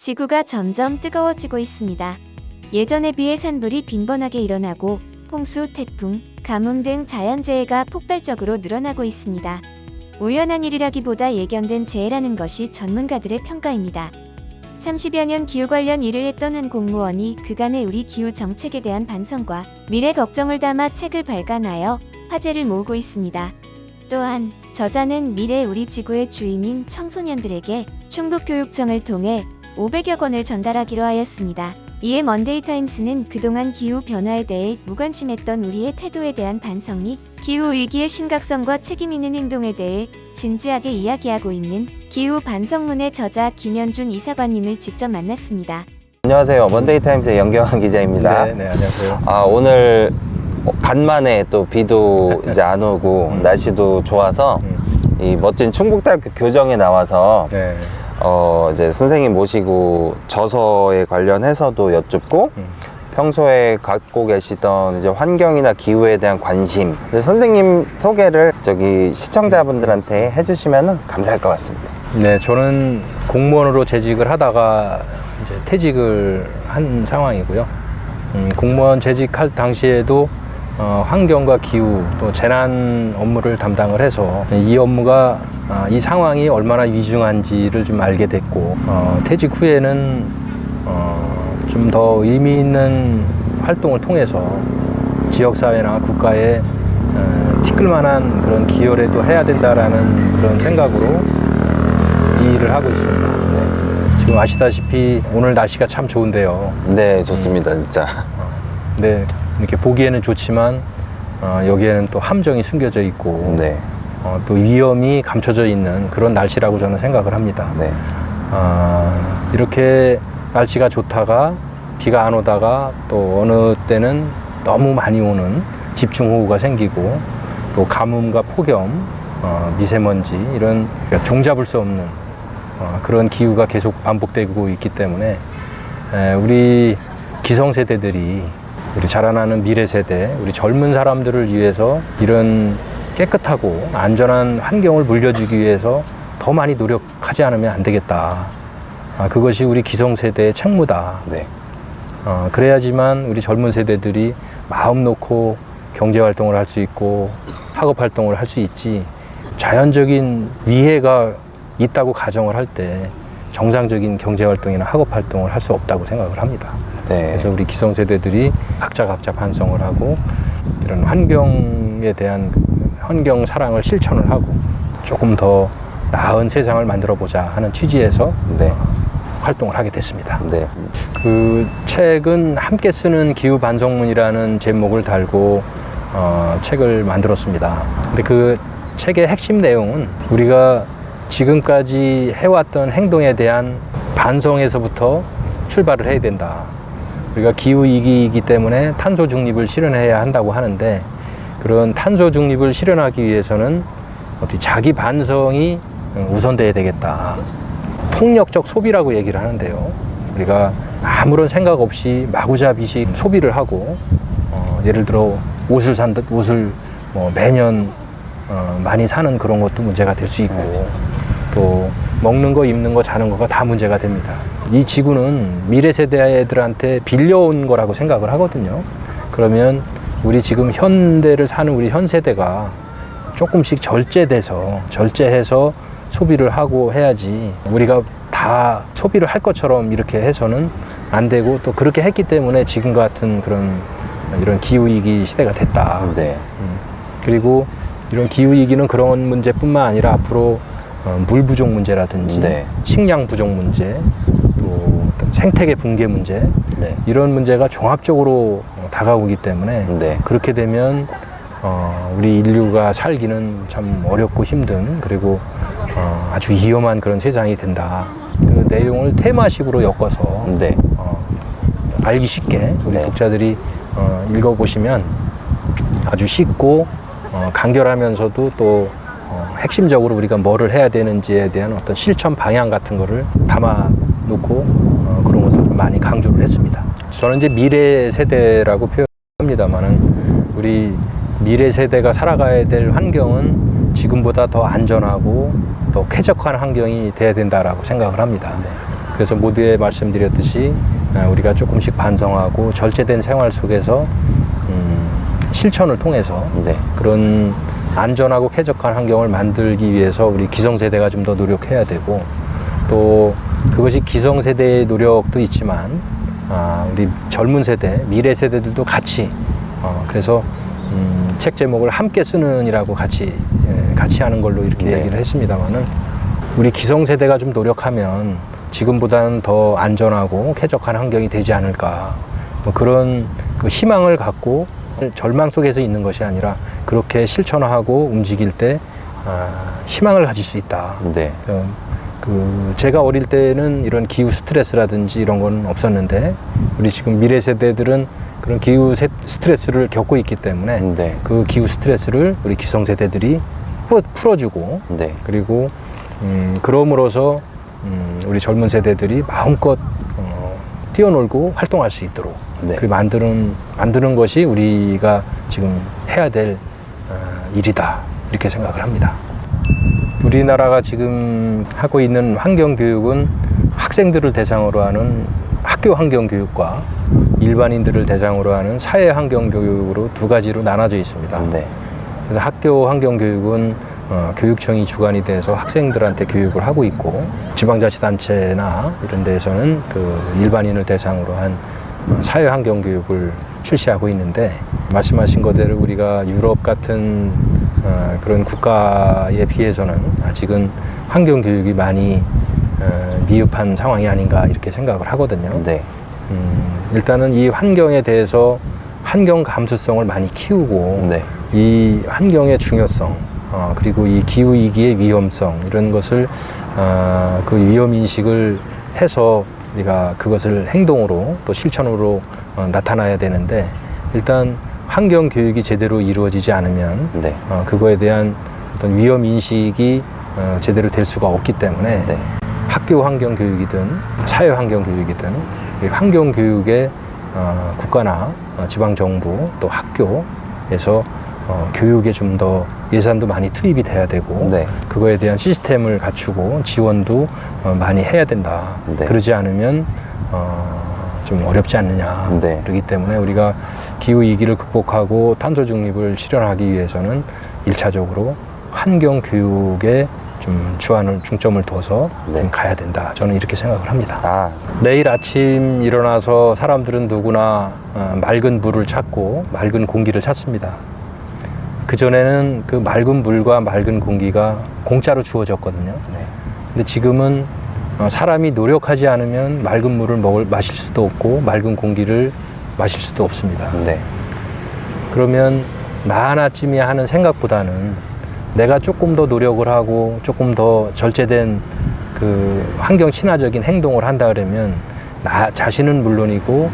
지구가 점점 뜨거워지고 있습니다. 예전에 비해 산불이 빈번하게 일어나고 홍수, 태풍, 가뭄 등 자연재해가 폭발적으로 늘어나고 있습니다. 우연한 일이라기보다 예견된 재해라는 것이 전문가들의 평가입니다. 30여 년 기후 관련 일을 했던 한 공무원이 그간의 우리 기후 정책에 대한 반성과 미래 걱정을 담아 책을 발간하여 화제를 모으고 있습니다. 또한 저자는 미래 우리 지구의 주인인 청소년들에게 충북교육청을 통해 500여 권을 전달하기로 하였습니다. 이에 먼데이 타임스는 그동안 기후 변화에 대해 무관심했던 우리의 태도에 대한 반성 및 기후 위기의 심각성과 책임 있는 행동에 대해 진지하게 이야기하고 있는 기후 반성문의 저자 김현준 이사관님을 직접 만났습니다. 안녕하세요. 먼데이 타임스의 연경환 기자입니다. 네, 네, 안녕하세요. 아, 오늘 어, 간만에 또 비도 이제 안 오고 음. 날씨도 좋아서 음, 이 멋진 충북대학교 교정에 나와서 네. 어, 이제 선생님 모시고 저서에 관련해서도 여쭙고 음. 평소에 갖고 계시던 이제 환경이나 기후에 대한 관심 선생님 소개를 저기 시청자분들한테 해주시면 감사할 것 같습니다. 네, 저는 공무원으로 재직을 하다가 이제 퇴직을 한 상황이고요. 음, 공무원 재직할 당시에도 어, 환경과 기후 또 재난 업무를 담당을 해서 이 업무가 아, 이 상황이 얼마나 위중한지를 좀 알게 됐고 어, 퇴직 후에는 어, 좀 더 의미 있는 활동을 통해서 지역사회나 국가에 어, 티끌만한 그런 기여라도 해야 된다라는 그런 생각으로 이 일을 하고 있습니다. 네. 지금 아시다시피 오늘 날씨가 참 좋은데요. 네, 좋습니다, 진짜. 근데 이렇게 보기에는 좋지만 어, 여기에는 또 함정이 숨겨져 있고 네, 어, 또 위험이 감춰져 있는 그런 날씨라고 저는 생각을 합니다. 네, 아, 이렇게 날씨가 좋다가 비가 안 오다가 또 어느 때는 너무 많이 오는 집중호우가 생기고 또 가뭄과 폭염, 어, 미세먼지 이런 종잡을 수 없는 어, 그런 기후가 계속 반복되고 있기 때문에 에, 우리 기성세대들이 우리 자라나는 미래 세대, 우리 젊은 사람들을 위해서 이런 깨끗하고 안전한 환경을 물려주기 위해서 더 많이 노력하지 않으면 안 되겠다. 아, 그것이 우리 기성세대의 책무다. 네, 어, 그래야지만 우리 젊은 세대들이 마음 놓고 경제 활동을 할 수 있고 학업 활동을 할 수 있지 자연적인 위해가 있다고 가정을 할 때 정상적인 경제 활동이나 학업 활동을 할 수 없다고 생각을 합니다. 네. 그래서 우리 기성세대들이 각자 각자 반성을 하고 이런 환경에 대한 환경 사랑을 실천을 하고 조금 더 나은 세상을 만들어 보자 하는 취지에서 네, 활동을 하게 됐습니다. 네. 그 책은 함께 쓰는 기후 반성문이라는 제목을 달고 어, 책을 만들었습니다. 근데 그 책의 핵심 내용은 우리가 지금까지 해왔던 행동에 대한 반성에서부터 출발을 해야 된다. 우리가 기후 위기이기 때문에 탄소 중립을 실현해야 한다고 하는데 그런 탄소 중립을 실현하기 위해서는 어떻게 자기 반성이 우선돼야 되겠다. 폭력적 소비라고 얘기를 하는데요. 우리가 아무런 생각 없이 마구잡이식 소비를 하고 어, 예를 들어 옷을 산듯 옷을 뭐 매년 어, 많이 사는 그런 것도 문제가 될 수 있고 또 먹는 거 입는 거 자는 거가 다 문제가 됩니다. 이 지구는 미래 세대들한테 빌려온 거라고 생각을 하거든요. 그러면 우리 지금 현대를 사는 우리 현 세대가 조금씩 절제돼서 절제해서 소비를 하고 해야지 우리가 다 소비를 할 것처럼 이렇게 해서는 안 되고 또 그렇게 했기 때문에 지금 같은 그런 이런 기후위기 시대가 됐다. 네. 그리고 이런 기후위기는 그런 문제뿐만 아니라 앞으로 어, 물 부족 문제라든지 네. 식량 부족 문제 또 생태계 붕괴 문제 네. 이런 문제가 종합적으로 어, 다가오기 때문에 네. 그렇게 되면 어, 우리 인류가 살기는 참 어렵고 힘든 그리고 어, 아주 위험한 그런 세상이 된다. 그 내용을 테마식으로 엮어서 네. 어, 알기 쉽게 우리 네. 독자들이 어, 읽어보시면 아주 쉽고 어, 간결하면서도 또 어, 핵심적으로 우리가 뭐를 해야 되는지에 대한 어떤 실천 방향 같은 거를 담아 놓고 어, 그런 것을 좀 많이 강조를 했습니다. 저는 이제 미래 세대라고 표현합니다만은 우리 미래 세대가 살아가야 될 환경은 지금보다 더 안전하고 더 쾌적한 환경이 돼야 된다라고 생각을 합니다. 그래서 모두에 말씀드렸듯이 어, 우리가 조금씩 반성하고 절제된 생활 속에서 음, 실천을 통해서 네. 그런 안전하고 쾌적한 환경을 만들기 위해서 우리 기성세대가 좀 더 노력해야 되고 또 그것이 기성세대의 노력도 있지만 아, 우리 젊은 세대, 미래 세대들도 같이 어, 그래서 음, 책 제목을 함께 쓰는이라고 같이 예, 같이 하는 걸로 이렇게 네. 얘기를 했습니다만은 우리 기성세대가 좀 노력하면 지금보다는 더 안전하고 쾌적한 환경이 되지 않을까 뭐 그런 그 희망을 갖고 절망 속에서 있는 것이 아니라 그렇게 실천하고 움직일 때 아, 희망을 가질 수 있다. 네. 어, 그 제가 어릴 때는 이런 기후 스트레스라든지 이런 건 없었는데 우리 지금 미래 세대들은 그런 기후 세- 스트레스를 겪고 있기 때문에 네. 그 기후 스트레스를 우리 기성 세대들이 풀어- 풀어주고 네. 그리고 음, 그럼으로써 음, 우리 젊은 세대들이 마음껏 어, 뛰어놀고 활동할 수 있도록 네. 그 만드는 만드는 것이 우리가 지금 해야 될 어, 일이다 이렇게 생각을 합니다. 우리나라가 지금 하고 있는 환경 교육은 학생들을 대상으로 하는 학교 환경 교육과 일반인들을 대상으로 하는 사회 환경 교육으로 두 가지로 나눠져 있습니다. 네. 그래서 학교 환경 교육은 어, 교육청이 주관이 돼서 학생들한테 교육을 하고 있고 지방자치단체나 이런 데에서는 그 일반인을 대상으로 한 어, 사회 환경 교육을 실시하고 있는데 말씀하신 거대로 우리가 유럽 같은 어, 그런 국가에 비해서는 아직은 환경 교육이 많이 어, 미흡한 상황이 아닌가 이렇게 생각을 하거든요. 네. 음, 일단은 이 환경에 대해서 환경 감수성을 많이 키우고 네. 이 환경의 중요성 어, 그리고 이 기후 위기의 위험성 이런 것을 어, 그 위험 인식을 해서 우리가 그것을 행동으로 또 실천으로 어, 나타나야 되는데 일단 환경 교육이 제대로 이루어지지 않으면 네. 어, 그거에 대한 어떤 위험 인식이 어, 제대로 될 수가 없기 때문에 네. 학교 환경 교육이든 사회 환경 교육이든 이 환경 교육에 어, 국가나 어, 지방 정부 또 학교에서 어, 교육에 좀 더 예산도 많이 투입이 돼야 되고 네. 그거에 대한 시스템을 갖추고 지원도 어, 많이 해야 된다. 네. 그러지 않으면 어, 좀 어렵지 않느냐. 네. 그렇기 때문에 우리가 기후 위기를 극복하고 탄소 중립을 실현하기 위해서는 일차적으로 환경 교육에 좀 주안을 중점을 둬서 네. 좀 가야 된다. 저는 이렇게 생각을 합니다. 아, 내일 아침 일어나서 사람들은 누구나 어, 맑은 물을 찾고 맑은 공기를 찾습니다. 그 전에는 그 맑은 물과 맑은 공기가 공짜로 주어졌거든요. 네. 근데 지금은 어, 사람이 노력하지 않으면 맑은 물을 먹을 마실 수도 없고 맑은 공기를 마실 수도 없습니다. 네. 그러면 나 하나쯤이 하는 생각보다는 내가 조금 더 노력을 하고 조금 더 절제된 그 환경 친화적인 행동을 한다 그러면 나 자신은 물론이고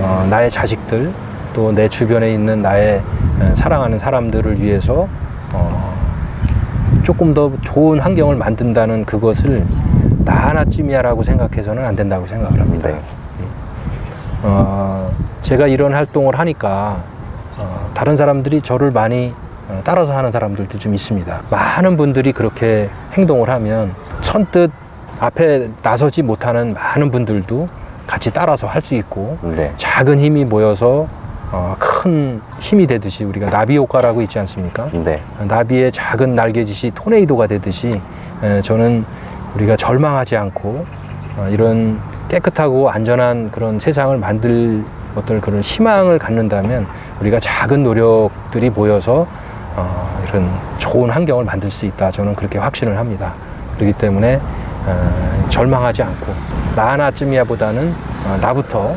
어, 나의 자식들 또 내 주변에 있는 나의 어, 사랑하는 사람들을 위해서 어, 조금 더 좋은 환경을 만든다는 그것을 나 하나쯤이야라고 생각해서는 안 된다고 생각을 합니다. 네. 어, 제가 이런 활동을 하니까 어, 다른 사람들이 저를 많이 어, 따라서 하는 사람들도 좀 있습니다. 많은 분들이 그렇게 행동을 하면 선뜻 앞에 나서지 못하는 많은 분들도 같이 따라서 할 수 있고 네. 작은 힘이 모여서 어, 큰 힘이 되듯이 우리가 나비 효과라고 있지 않습니까? 네. 나비의 작은 날개짓이 토네이도가 되듯이 에, 저는 우리가 절망하지 않고 어, 이런 깨끗하고 안전한 그런 세상을 만들 어떤 그런 희망을 갖는다면 우리가 작은 노력들이 모여서 어, 이런 좋은 환경을 만들 수 있다. 저는 그렇게 확신을 합니다. 그렇기 때문에 어, 절망하지 않고 나 하나쯤이야보다는 어, 나부터 어,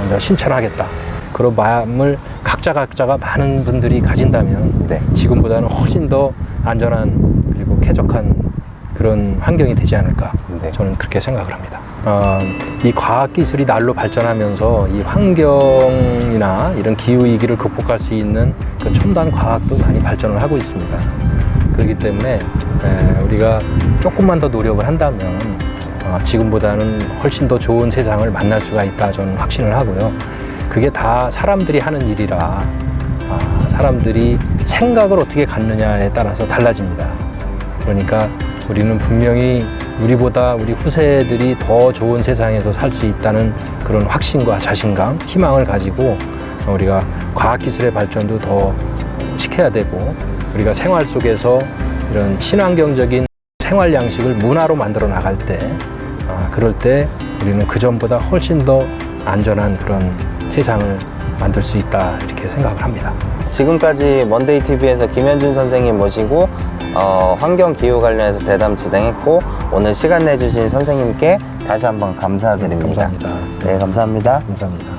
먼저 신천하겠다. 그런 마음을 각자 각자가 많은 분들이 가진다면 네. 지금보다는 훨씬 더 안전한 그리고 쾌적한 그런 환경이 되지 않을까 네. 저는 그렇게 생각을 합니다. 어, 이 과학 기술이 날로 발전하면서 이 환경이나 이런 기후 위기를 극복할 수 있는 그 첨단 과학도 많이 발전을 하고 있습니다. 그렇기 때문에 에, 우리가 조금만 더 노력을 한다면 어, 지금보다는 훨씬 더 좋은 세상을 만날 수가 있다 저는 확신을 하고요. 그게 다 사람들이 하는 일이라 아, 사람들이 생각을 어떻게 갖느냐에 따라서 달라집니다. 그러니까 우리는 분명히 우리보다 우리 후세들이 더 좋은 세상에서 살 수 있다는 그런 확신과 자신감, 희망을 가지고 우리가 과학기술의 발전도 더 시켜야 되고 우리가 생활 속에서 이런 친환경적인 생활 양식을 문화로 만들어 나갈 때 아, 그럴 때 우리는 그 전보다 훨씬 더 안전한 그런 세상을 만들 수 있다 이렇게 생각을 합니다. 지금까지 먼데이 TV에서 김현준 선생님 모시고 어, 환경 기후 관련해서 대담 진행했고 오늘 시간 내주신 선생님께 다시 한번 감사드립니다. 감사합니다. 네, 감사합니다. 감사합니다.